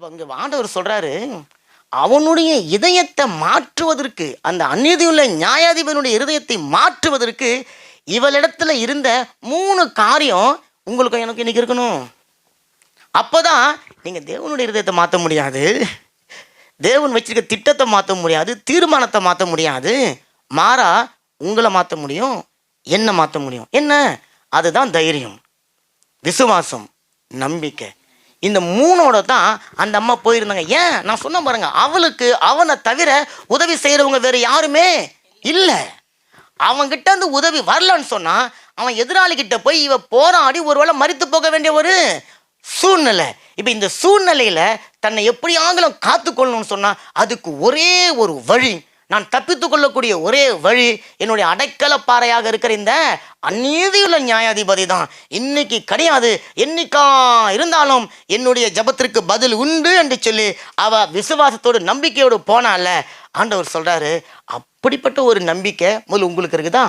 அப்போ இங்கே ஆண்டவர் சொல்கிறாரு அவனுடைய இதயத்தை மாற்றுவதற்கு அந்த அந்நீதியுள்ள நியாயாதிபதியினுடைய இருதயத்தை மாற்றுவதற்கு இவளிடத்துல இருந்த மூணு காரியம் உங்களுக்கு எனக்கு இன்னைக்கு இருக்கணும். அப்போ தான் நீங்கள் தேவனுடைய இருதயத்தை மாற்ற முடியாது. தேவன் வச்சிருக்க திட்டத்தை மாற்ற முடியாது தீர்மானத்தை மாற்ற முடியாது. மாறா உங்களை மாற்ற முடியும் என்ன மாற்ற முடியும். என்ன? அதுதான் தைரியம். விசுவாசம் நம்பிக்கை. இந்த மூணோட தான் அந்த அம்மா போயிருந்தாங்க. ஏன்? நான் சொன்ன பாருங்க அவளுக்கு அவனை தவிர உதவி செய்கிறவங்க வேறு யாருமே இல்லை. அவங்கிட்ட இருந்து உதவி வரலன்னு சொன்னால் அவன் எதிராளிகிட்ட போய் இவ போராடி ஒருவேளை மறித்து போக வேண்டிய ஒரு சூழ்நிலை. இப்போ இந்த சூழ்நிலையில் தன்னை எப்படியாங்களும் காத்துக்கொள்ளணும்னு சொன்னால் அதுக்கு ஒரே ஒரு வழி நான் தப்பித்துக் கொள்ளக்கூடிய ஒரே வழி என்னுடைய அடைக்கல பாறையாக இருக்கிற இந்த அந்நீதியுள்ள நியாயாதிபதி தான். இன்னைக்கு கிடையாது. என்னைக்கா இருந்தாலும் என்னுடைய ஜபத்திற்கு பதில் உண்டு என்று சொல்லி அவ விசுவாசத்தோடு நம்பிக்கையோடு போனால ஆண்டவர் சொல்றாரு அப்படிப்பட்ட ஒரு நம்பிக்கை முதல்ல உங்களுக்கு இருக்குதா?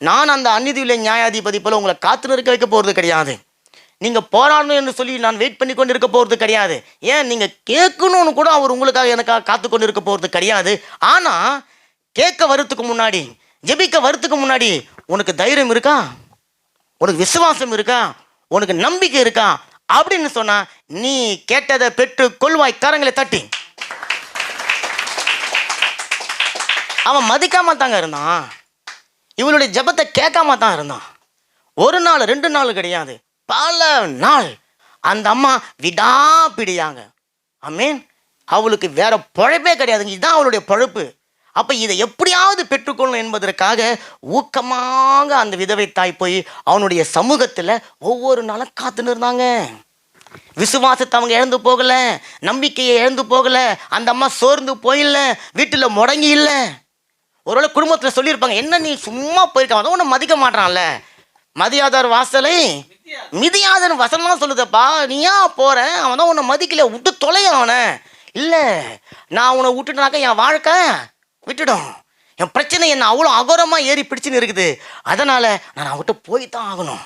நான் அந்த அந்நீதியுள்ள நியாயாதிபதி போல உங்களை காத்துன்னு இருக்க வைக்க போறது கிடையாது. நீங்கள் போராடணும் என்று சொல்லி நான் வெயிட் பண்ணி கொண்டு இருக்க போகிறது கிடையாது. ஏன்? நீங்கள் கேட்கணும்னு கூட அவர் உங்களுக்காக எனக்காக காத்து கொண்டு இருக்க போகிறது கிடையாது. ஆனால் கேட்க வரத்துக்கு முன்னாடி ஜெபிக்க வரத்துக்கு முன்னாடி உனக்கு தைரியம் இருக்கா? உனக்கு விசுவாசம் இருக்கா? உனக்கு நம்பிக்கை இருக்கா? அப்படின்னு சொன்னா நீ கேட்டதை பெற்று கொள்வாய் கரங்களை தட்டி. அவன் மதிக்காம தாங்க இருந்தான். இவளுடைய ஜெபத்தை கேட்காம தான் இருந்தான். ஒரு நாள் ரெண்டு நாள் கிடையாது. பல நாள் அந்த அம்மா விடாப்பிடியாங்க மீன் அவளுக்கு வேற பொழைப்பே கிடையாதுங்க. இதுதான் அவளுடைய பொழப்பு. அப்போ இதை எப்படியாவது பெற்றுக்கொள்ளணும் என்பதற்காக ஊக்கமாக அந்த விதவை தாய் போய் அவனுடைய சமூகத்தில் ஒவ்வொரு நாளும் காத்துன்னு இருந்தாங்க. விசுவாசத்தை அவங்க இழந்து போகல. நம்பிக்கையை இழந்து போகல. அந்த அம்மா சோர்ந்து போயில்ல. வீட்டில் முடங்கி இல்லை. ஒருவேளை குடும்பத்தில் சொல்லியிருப்பாங்க என்ன நீ சும்மா போயிருக்க? அவன் மதிக்க மாட்டான்ல. மதியாதார் வாசலை மிதியாதன் வசனம் சொல்லுதப்பா நீ ஏன் போற? அவன் தான் உன்னை மதிக்கல. விட்டு தொலை அவனை. இல்லை நான் உன்னை விட்டுனாக்க என் வாழ்க்கை விட்டுடும். என் பிரச்சனை என்ன அவ்வளோ அகோரமாக ஏறி பிடிச்சுன்னு இருக்குது. அதனால் நான் அவன்கிட்ட போய் தான் ஆகணும்.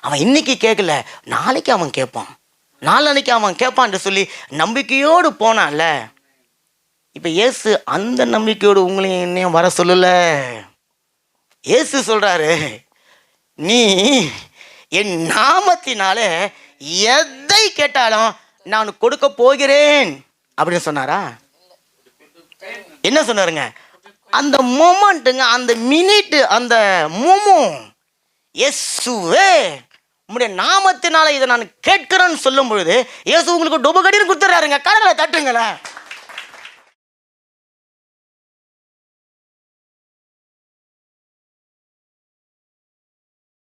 அவன் இன்னைக்கு கேட்கல நாளைக்கு அவன் கேட்பான். நாளன்னைக்கு அவன் கேட்பான்ட்டு சொல்லி நம்பிக்கையோடு போனான்ல. இப்போ இயேசு அந்த நம்பிக்கையோடு உங்களையும் என்னையும் வர சொல்லல. இயேசு சொல்கிறாரு நீ என் நாமத்தினாலே எதை கேட்டாலும் நான் கொடுக்க போகிறேன். அப்படின்னு சொன்னாரா? என்ன சொன்னாருங்க? அந்த மொமெண்ட்டுங்க அந்த மினிட்டு அந்த மொமோ எஸ்ஸுவே உங்களுடைய நாமத்தினால இதை நான் கேட்கிறேன்னு சொல்லும் பொழுது இயேசு உங்களுக்கு டொபகடின்னு கொடுத்துட்றாருங்க கடலை தட்டுங்களேன்.